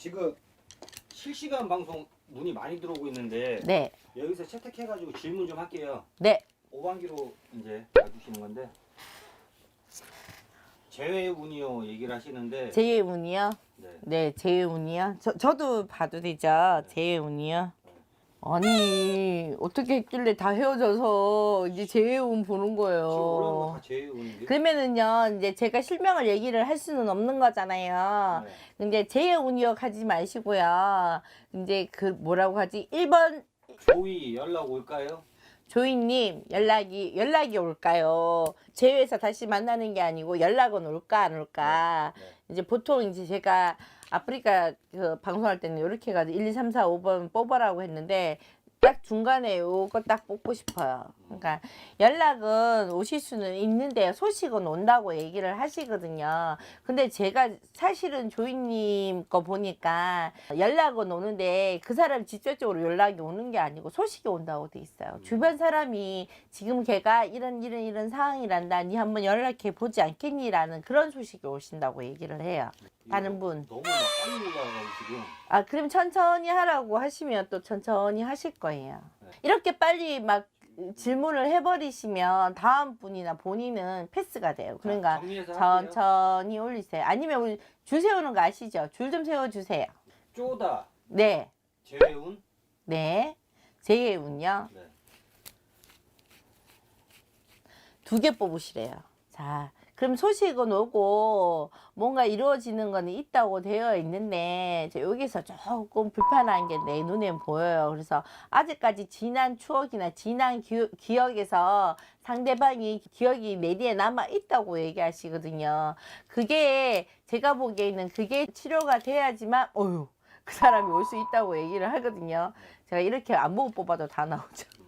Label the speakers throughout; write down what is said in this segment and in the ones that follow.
Speaker 1: 지금 실시간 방송 문이 많이 들어오고 있는데
Speaker 2: 네,
Speaker 1: 여기서 채택해가지고 질문 좀 할게요.
Speaker 2: 네.
Speaker 1: 오반기로 이제 봐주시는 건데 재회 운이요 얘기를 하시는데
Speaker 2: 제예운이요?
Speaker 1: 네.
Speaker 2: 네, 제예운이요. 저 저도 봐도 되죠. 제예운이요. 아니 어떻게 했길래 다 헤어져서 이제 제예운 보는 거예요.
Speaker 1: 거다 재회 운인데.
Speaker 2: 그러면은요, 이제 제가 실명을 얘기를 할 수는 없는 거잖아요.
Speaker 1: 네.
Speaker 2: 근데 제예운이요 하지 마시고요. 이제 그 뭐라고 하지? 1번
Speaker 1: 조이 연락 올까요?
Speaker 2: 조이님 연락이 연락이 올까요? 제외해서 다시 만나는 게 아니고 연락은 올까 안 올까?
Speaker 1: 네.
Speaker 2: 이제 보통 이제 제가 아프리카 그 방송할 때는 이렇게 해가지고 1, 2, 3, 4, 5번 뽑아라고 했는데 딱 중간에 요거 딱 뽑고 싶어요. 그러니까 연락은 오실 수는 있는데 소식은 온다고 얘기를 하시거든요. 근데 제가 사실은 조이님 거 보니까 연락은 오는데 그 사람 직접적으로 연락이 오는 게 아니고 소식이 온다고 돼 있어요. 주변 사람이 지금 걔가 이런 이런 이런 상황이란다. 니 한번 연락해 보지 않겠니라는 그런 소식이 오신다고 얘기를 해요. 다른 분.
Speaker 1: 너무 막 빨리 올라가고 지금.
Speaker 2: 아, 그럼 천천히 하라고 하시면 또 천천히 하실 거예요. 이렇게 빨리 막 질문을 해버리시면 다음 분이나 본인은 패스가 돼요. 그러니까
Speaker 1: 자, 정리해서 할게요.
Speaker 2: 천천히 올리세요. 아니면 우리 줄 세우는 거 아시죠? 줄 좀 세워주세요.
Speaker 1: 쪼다
Speaker 2: 네,
Speaker 1: 재회 운.
Speaker 2: 네. 제예운요.
Speaker 1: 네.
Speaker 2: 두 개 뽑으시래요. 자, 그럼 소식은 오고 뭔가 이루어지는 거는 있다고 되어 있는데 저 여기서 조금 불편한 게 내 눈에 보여요. 그래서 아직까지 지난 추억이나 지난 기, 기억에서 상대방이 기억이 내리에 남아 있다고 얘기하시거든요. 그게 제가 보기에는 그게 치료가 돼야지만 어휴 그 사람이 올 수 있다고 얘기를 하거든요. 제가 이렇게 안 보고 뽑아도 다 나오죠.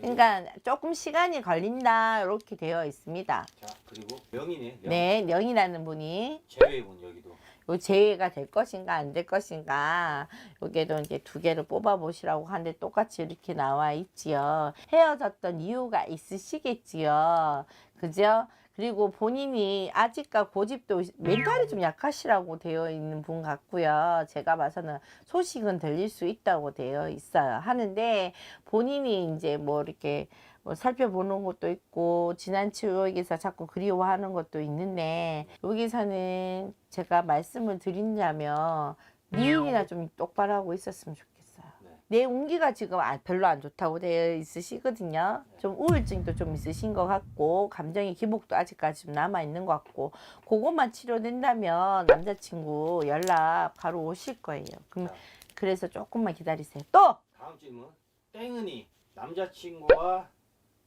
Speaker 2: 그러니까 조금 시간이 걸린다 이렇게 되어 있습니다.
Speaker 1: 자 그리고 명이네. 명.
Speaker 2: 네, 명이라는 분이
Speaker 1: 운 여기도.
Speaker 2: 요 제외가 될 것인가 안 될 것인가 여기에도 이제 두 개를 뽑아 보시라고 하는데 똑같이 이렇게 나와 있지요. 헤어졌던 이유가 있으시겠지요. 그죠? 그리고 본인이 아직까 고집도 멘탈이 좀 약하시라고 되어 있는 분 같고요. 제가 봐서는 소식은 들릴 수 있다고 되어 있어요. 하는데 본인이 이제 뭐 이렇게 뭐 살펴보는 것도 있고 지난 추억에서 자꾸 그리워하는 것도 있는데 여기서는 제가 말씀을 드린다면 니은이나 좀 똑바로 하고 있었으면 좋겠어요.
Speaker 1: 네.
Speaker 2: 내 운기가 지금 아- 별로 안 좋다고 되어 있으시거든요. 좀 우울증도 좀 있으신 것 같고 감정의 기복도 아직까지 좀 남아 있는 것 같고 그것만 치료된다면 남자친구 연락 바로 오실 거예요. 그럼
Speaker 1: 자,
Speaker 2: 그래서 조금만 기다리세요. 또
Speaker 1: 다음 질문. 땡은이 남자친구와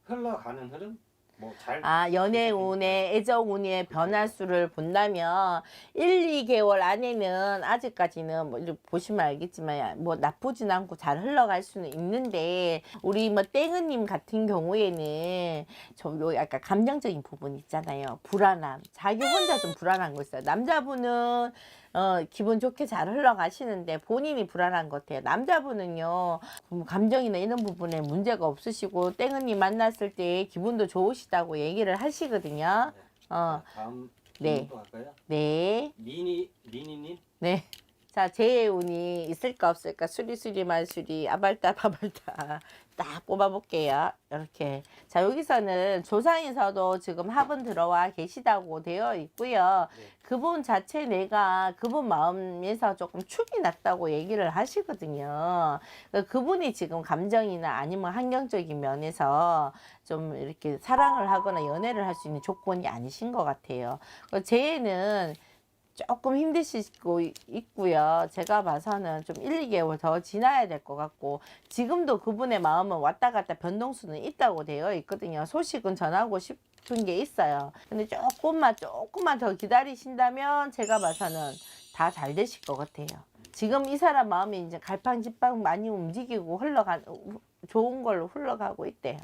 Speaker 1: 흘러가는 흐름? 뭐 잘
Speaker 2: 아, 연애 운의 애정 운의 변화수를 본다면 1, 2개월 안에는 아직까지는 뭐 이렇게 보시면 알겠지만 뭐 나쁘진 않고 잘 흘러갈 수는 있는데 우리 뭐 땡은님 같은 경우에는 좀요 약간 감정적인 부분 있잖아요. 불안함. 자기 혼자 좀 불안한 거 있어요. 남자분은 어, 기분 좋게 잘 흘러가시는데 본인이 불안한 것 같아요. 남자분은요, 음, 감정이나 이런 부분에 문제가 없으시고, 땡은이 만났을 때 기분도 좋으시 다고 얘기를 하시거든요. 어,
Speaker 1: 자, 다음
Speaker 2: 네.
Speaker 1: 또 할까요?
Speaker 2: 네,
Speaker 1: 미니 미니님.
Speaker 2: 네. 자, 제의 운이 있을까 없을까 수리수리 말수리 아발따 바발따 딱 뽑아볼게요. 이렇게. 자, 여기서는 조상에서도 지금 합은 들어와 계시다고 되어 있고요.
Speaker 1: 네.
Speaker 2: 그분 자체 내가 그분 마음에서 조금 축이 났다고 얘기를 하시거든요. 그러니까 그분이 지금 감정이나 아니면 환경적인 면에서 좀 이렇게 사랑을 하거나 연애를 할 수 있는 조건이 아니신 것 같아요. 제에는 조금 힘드시고 있고요. 제가 봐서는 좀 1, 2개월 더 지나야 될 것 같고 지금도 그분의 마음은 왔다 갔다 변동수는 있다고 되어 있거든요. 소식은 전하고 싶은 게 있어요. 근데 조금만 조금만 더 기다리신다면 제가 봐서는 다 잘 되실 것 같아요. 지금 이 사람 마음이 이제 갈팡질팡 많이 움직이고 흘러가 좋은 걸로 흘러가고 있대요.